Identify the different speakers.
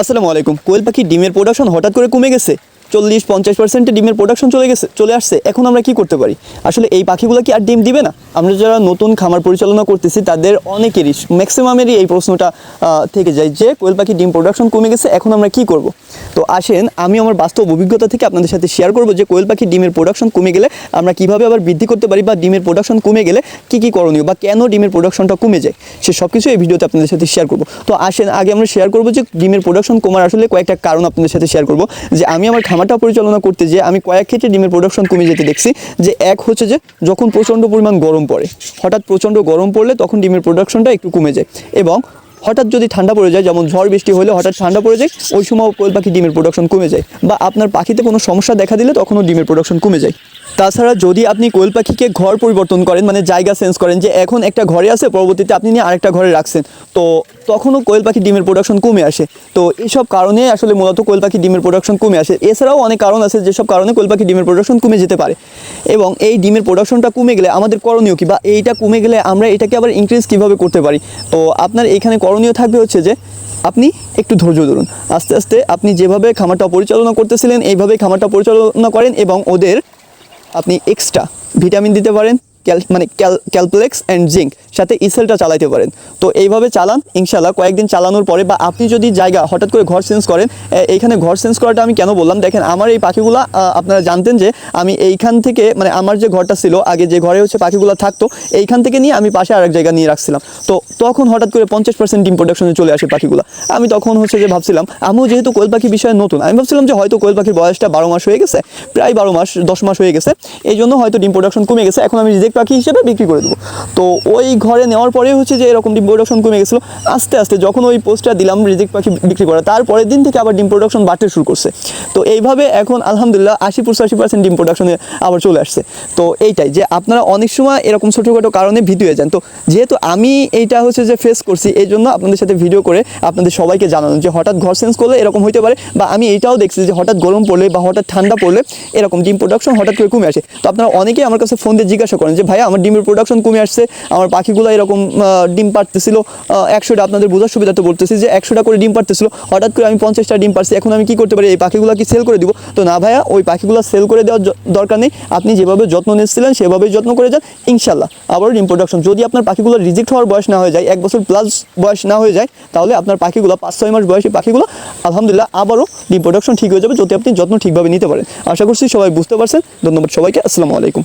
Speaker 1: আসসালামু আলাইকুম। কোয়েল পাখির ডিমের প্রোডাকশন হঠাৎ করে কমে গেছে। চল্লিশ, পঞ্চাশ পার্সেন্টে ডিমের প্রোডাকশন চলে গেছে, চলে আসছে। এখন আমরা কি করতে পারি? আসলে এই পাখিগুলো কি আর ডিম দিবে না? আমরা যারা নতুন খামার পরিচালনা করতেছি, তাদের অনেকেরই ম্যাক্সিমামেরই এই প্রশ্নটা থেকে যায় যে, কোয়েল পাখির ডিম প্রোডাকশন কমে গেছে, এখন আমরা কি করব? তো আসেন, আমি আমার বাস্তব অভিজ্ঞতা থেকে আপনাদের সাথে শেয়ার করব যে কোয়েল পাখির ডিমের প্রোডাকশন কমে গেলে আমরা কীভাবে আবার বৃদ্ধি করতে পারি বা ডিমের প্রোডাকশন কমে গেলে কি কি করণীয় বা কেন ডিমের প্রোডাকশনটা কমে যায়, সে সব কিছু এই ভিডিওতে আপনাদের সাথে শেয়ার করব। তো আসেন, আগে আমরা শেয়ার করব যে ডিমের প্রোডাকশন কমার আসলে কয়েকটা কারণ আপনাদের সাথে শেয়ার করব। যে আমি আমার খামারটা পরিচালনা করতে যে আমি কয়েক ক্ষেত্রে ডিমের প্রোডাকশন কমে যেতে দেখছি। যে এক হচ্ছে যে যখন প্রচণ্ড পরিমাণ গরম পড়ে, হঠাৎ প্রচণ্ড গরম পড়লে তখন ডিমের প্রোডাকশনটা একটু কমে যায় এবং হঠাৎ যদি ঠান্ডা পড়ে যায়, যেমন ঝড় বৃষ্টি হলে হঠাৎ ঠান্ডা পড়ে যায়, ওই সময় কোয়েল পাখি ডিমের প্রোডাকশন কমে যায়। বা আপনার পাখিতে কোনো সমস্যা দেখা দিলে তখনও ডিমের প্রোডাকশন কমে যায়। তাছাড়া যদি আপনি কোয়েল পাখিকে ঘর পরিবর্তন করেন মানে জায়গা চেঞ্জ করেন যে এখন একটা ঘরে আছে, পরবর্তীতে আপনি নিয়ে আরেকটা ঘরে রাখছেন, তো তখনও কোয়েল পাখি ডিমের প্রোডাকশন কমে আসে। তো এইসব কারণে আসলে মূলত কোয়েল পাখি ডিমের প্রোডাকশন কমে আসে। এছাড়াও অনেক কারণ আছে যেসব কারণে কোয়েল পাখি ডিমের প্রোডাকশন কমে যেতে পারে। এবং এই ডিমের প্রোডাকশনটা কমে গেলে আমাদের করণীয় কি? বা এইটা কমে গেলে আমরা এটাকে আবার ইনক্রিজ কীভাবে করতে পারি? তো আপনার এখানে করণীয় থাকবে হচ্ছে যে আপনি একটু ধৈর্য ধরুন। আস্তে আস্তে আপনি যেভাবে খামারটা পরিচালনা করতেছিলেন এইভাবে খামারটা পরিচালনা করেন এবং ওদের আপনি এক্সট্রা ভিটামিন দিতে পারেন। ক্যাল মানে ক্যাল, ক্যালপ্লেক্স অ্যান্ড জিঙ্ক সাথে ইসেলটা চালাইতে পারেন। তো এইভাবে চালান ইনশাল্লাহ কয়েকদিন চালানোর পরে বা আপনি যদি জায়গা হঠাৎ করে ঘর চেঞ্জ করেন এইখানে ঘর চেঞ্জ করাটা আমি কেন বললাম? দেখেন, আমার এই পাখিগুলো আপনারা জানতেন যে আমি এইখান থেকে মানে আমার যে ঘরটা ছিল, আগে যে ঘরে হচ্ছে পাখিগুলো থাকতো, এইখান থেকে নিয়ে আমি পাশে আরেক জায়গা নিয়ে রাখছিলাম। তো তখন হঠাৎ করে পঞ্চাশ পার্সেন্ট ডিম প্রোডাকশনে চলে আসে পাখিগুলো। আমি তখন হচ্ছে যে ভাবছিলাম, আমিও যেহেতু কোয়েল পাখি বিষয়ে নতুন, আমি ভাবছিলাম যে হয়তো কোয়েল পাখির বয়সটা বারো মাস হয়ে গেছে, প্রায় বারো মাস, দশ মাস হয়ে গেছে এই জন্য হয়তো ডিম প্রোডাকশন কমে গেছে, এখন আমি রিজেক্ট পাখি হিসেবে বিক্রি করে দেবো। তো ওই ঘরে নেওয়ার পরে হচ্ছে যে এরকম ডিম প্রোডাকশন কমে গেছিল। আস্তে আস্তে যখন ওই পোস্টটা দিলাম, রিজেক্ট পাখি বিক্রি করা, তারপরের দিন থেকে আবার ডিম প্রোডাকশন বাড়তে শুরু করছে। তো এইভাবে এখন আলহামদুলিল্লাহ আশি পঁচাশি পার্সেন্ট ডিম প্রোডাকশনে আবার চলে আসছে। তো এইটাই যে আপনারা অনেক সময় এরকম ছোটোখাটো কারণে ভীতি হয়ে যান। তো যেহেতু আমি এইটা হচ্ছে যে ফেস করছি, এই জন্য আপনাদের সাথে ভিডিও করে আপনাদের সবাইকে জানানো যে হঠাৎ ঘর চেঞ্জ করলে এরকম হতে পারে বা আমি এইটাও দেখছি যে হঠাৎ গরম পড়লে বা হঠাৎ ঠান্ডা পড়লে এরকম ডিম প্রোডাকশন হঠাৎ করে কমে আসে। তো আপনারা অনেকেই আমার কাছে ফোন দিয়ে জিজ্ঞাসা করেন যে ভাই আমার ডিমের প্রোডাকশন কমে আসছে। আমার পাখিগুলো এরকম ডিম পারতেছিল একশোটা আপনাদের বোঝার সুবিধাতে বলতেছি যে একশোটা করে ডিম পারতেছিল হঠাৎ করে আমি পঞ্চাশটা ডিম পারছি এখন আমি কি করতে পারি? এই পাখিগুলো কি সেল করে দিব? তো না ভাইয়া, ওই পাখিগুলো সেল করে দেওয়ার দরকার নেই। আপনি যেভাবে যত্ন নিচ্ছিলেন সেভাবেই যত্ন করে যান ইনশাল্লাহ আবারও ডিম প্রোডাকশন যদি আপনার পাখিগুলো রিজেক্ট হওয়ার বয়স না হয়ে যায়, এক বছর প্লাস বয়স না হয়ে যায়, তাহলে আপনার পাখিগুলো, পাঁচ ছয় মাস বয়সী পাখিগুলো, আলহামদুলিল্লাহ, আবারও ডিম প্রোডাকশন ঠিক হয়ে যাবে যদি আপনি যত্ন ঠিকভাবে নিতে পারেন। আশা করছি সবাই বুঝতে পারছেন। ধন্যবাদ সবাইকে। আসসালামু আলাইকুম।